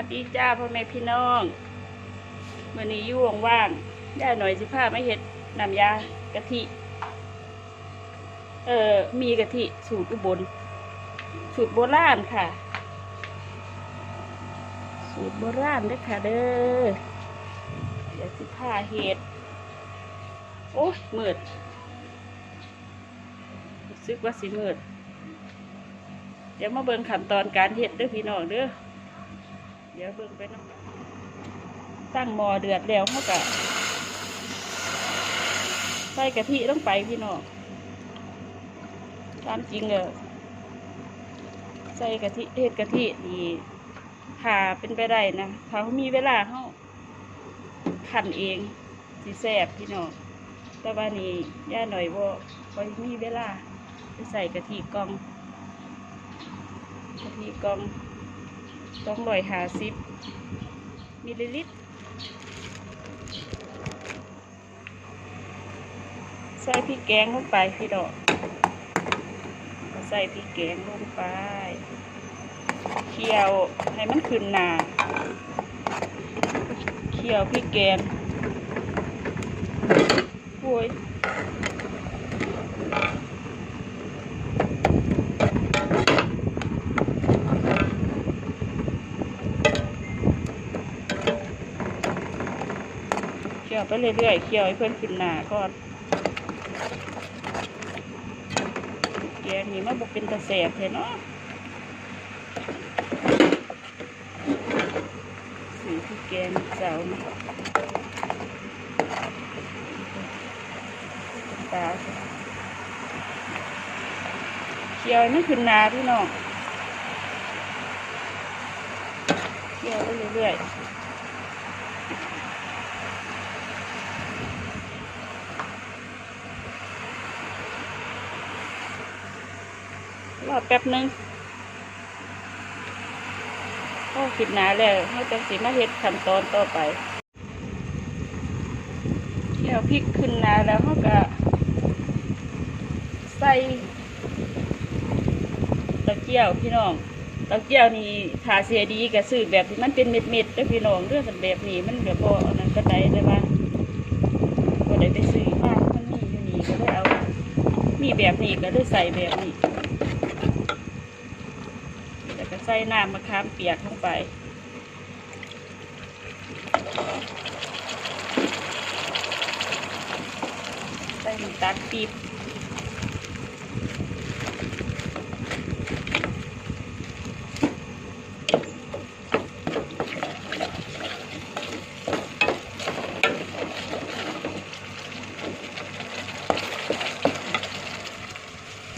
วัสดีจ้าพ่อแม่พี่น้องมื่อนี้ยู่งว่างๆย่าหน่อยสิพาไม่เห็ดนำยากะทิ เอ่อ มีกะทิสูตรอุบล สูตรโบราณค่ะ สูตรโบราณเด้อค่ะเด้อเดี๋ยวสิพาเห็ด โอ้ยมืดรู้สึกว่าสิมืดเดี๋ยวมาเบิ่งขั้นตอนการเห็ดเด้อพี่น้องเด้อ ดี๋ยวเบิ่งไปนาะตั้งหม้อเดือดแล้วเขากะใส่กะทิลงไปพี่น้องตามจริงเออใส่กะทิเห็ดกะทินี่ถ้าเป็นไปได้นะถ้าเขามีเวลาเขาขันเองสิแซบพี่น้องแต่ว่านี่ย่าหน่อยว่าพอมีเวลาไปใส่กะทิกองกะทิกอง ต้องร้อยหาสิบมิลลิลิตรใส่พริกแกงลงไปพี่ดอกใส่พริกแกงลงไป เคี่ยวให้มันขึ้นหนาเคี่ยวพริกแกงโอ้ย ยวไปเรื่อยๆเคี่ยวให้เพื่อนขึ้นหนาก่อนแกงนี่มันบอกเป็นตะแสบเลยเนาะสีที่แกงเสานะตาเคี่ยวให้มันขึ้นนาพี่น้องเคี่ยวไปเรื่อยๆ แป๊บหนึงโอ้คิดหนาแล้วเขาจะสิมาเฮ็ดขั้นตอนต่อไปเที่ยวพริกขึ้นหนาแล้วเขาก็ใส่ตะเกียวพี่น้องตะเกียวนี่ทาเสียดีก็ซื้อแบบที่มันเป็นเม็ดๆเด้อพี่น้องเรื่องแบบนี้มันแบบบ่อันนั้นก็ได้เลยว่าก็ได้ไปซื้อมามันมีอยู่นี่ก็เลยเอา มีแบบนี้ก็เลยใส่แบบนี้ แล้วก็ใส่น้ำมะขามเปียกลงไปใส่น้ำตาลปี๊บ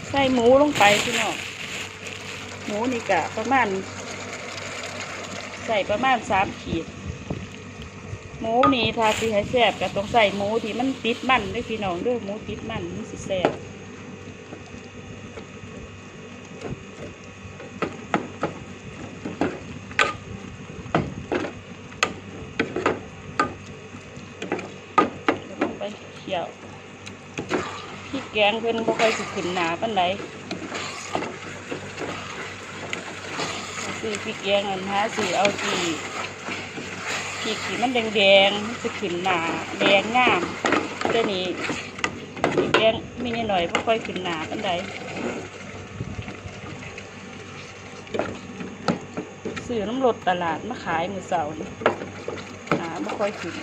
ใส่หมูลงไปพี่น้อง มูนี่กะประมาณ ใส่ประมาณสามขีด หมูนี่ถ้าสิให้แซ่บก็ต้องใส่หมูที่มันติดมันด้วยพี่น้องด้วยหมูติดมันมันสิแซ่บลงไปเคี่ยวพริกแกงเพิ่นบ่ค่อยสิขึ้นหนาปานใด ซื้อพริกแยงอันหาซื้อเอาสีพริกที่มันแดงๆมันจะขึ้นหนาแดงงามแต่นี่พริกแยงมีนิดหน่อยบ่ค่อยขึ้นหนาปันใดซื้อน้ำรดตลาดมาขายมือเสาร์หนาบ่ค่อยขึ้น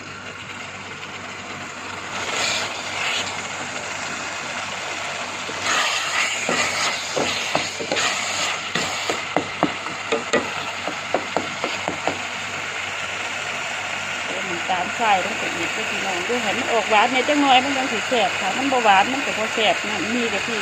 เดี๋ยวมันตาม ใส่ต้องไปอีกก็พี่น้องด้วยให้มันออกหวานเนี่ยจังน้อยมันยังสิแสบค่ะมันบ่หวานมันก็บ่แสบนะมีกะทิ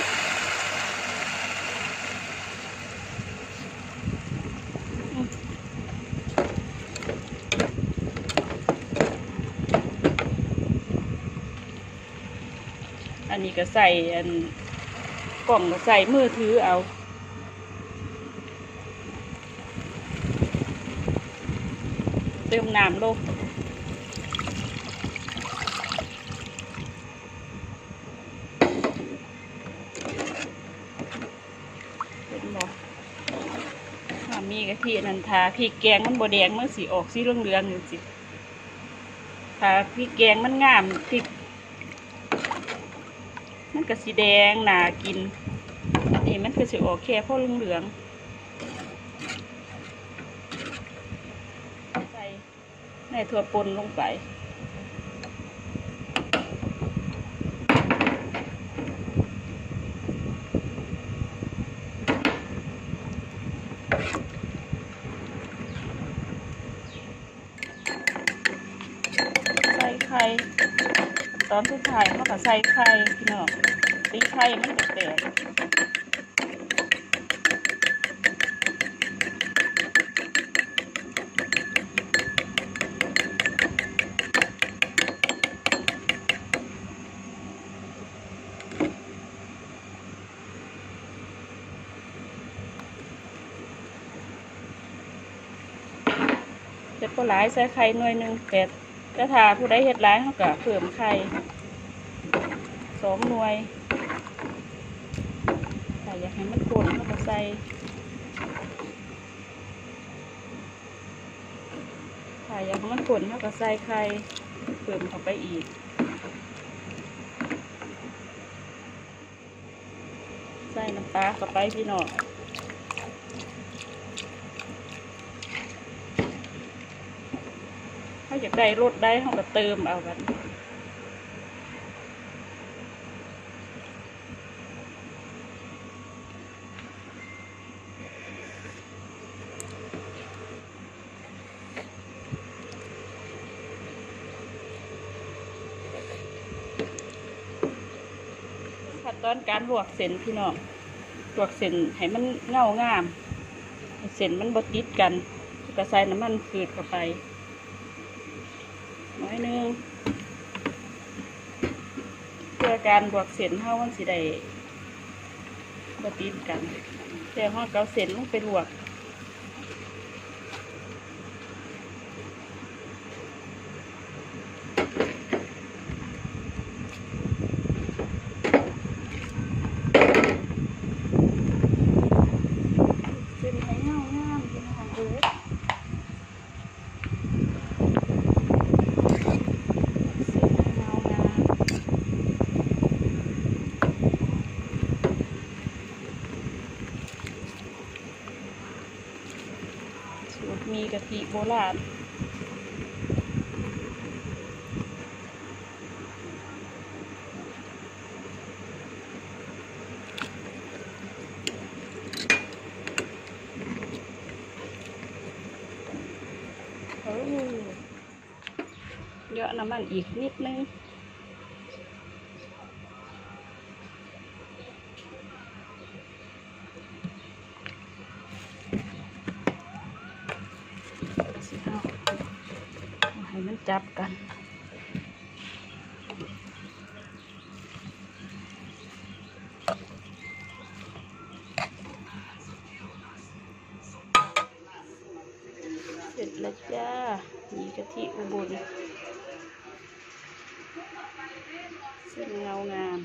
อันนี้ก็ใส่อันกล่องก็ใส่มือถือเอา เติมน้ำลงเป็น บ่ถ้ามีกะทินันทาพริกแกงมันบ่แดงมันสีออกสีเหลืองๆอยู่สิถ้าพริกแกงมันงามพริก มันก็สีแดงหนากินนนี้มันก็สิออกแค่พอเหลืองๆใส่ในถั่วปนลงไป ตอนสุดท้ายเขาก็ใส่ไข่พี่น้องตีไข่มันแตกเด็ดปลายใส่ไข่หน่วยหนึ่งแต่ถ้าทาผู้ใดเฮ็ดร้ายเขาก็เพิ่มไข่สองหน่วยถ้าอยากให้มันข้นเขาก็ใส่ถ้าอยากให้มันข้นเขาก็ใส่ไข่เพิ่มเข้าไปอีกใส่น้ำปลาเข้าไปพี่น้องาอยากได้รสได้เขาก็เติมเอากันขั้นตอนการลวกเส้นพี่น้องลวกเส้นให้มันเงางาม เส้นมันบดติดกัน ก็ใส่น้ำมันคืดเข้าไป น้อยหนึงเพื่อการบวกเส้นเท่ามันสิได้บติดกันแต่ห้องเกาเส้นลงไปลวกเส้นให้เงางามพี่น้องเอ้ย เสียงเงางามสูตรมีกะทิโบ ราณโอ้เยอะน้ำมันอีกนิดนึง สิเอาเอาให้มัน จับกันเสร็จแล้วจ้ามีกะทิอุบลเส้นเงางาม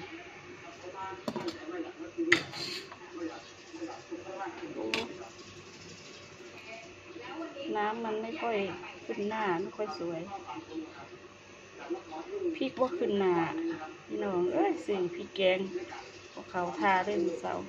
น้ำมันไม่ค่อย ขึ้นหน้าไม่ค่อยสวยพริกว่าขึ้นหน้าพี่น้องเอ้ยสิ่พริกแกงพวกเขาทาได้มือเสาร์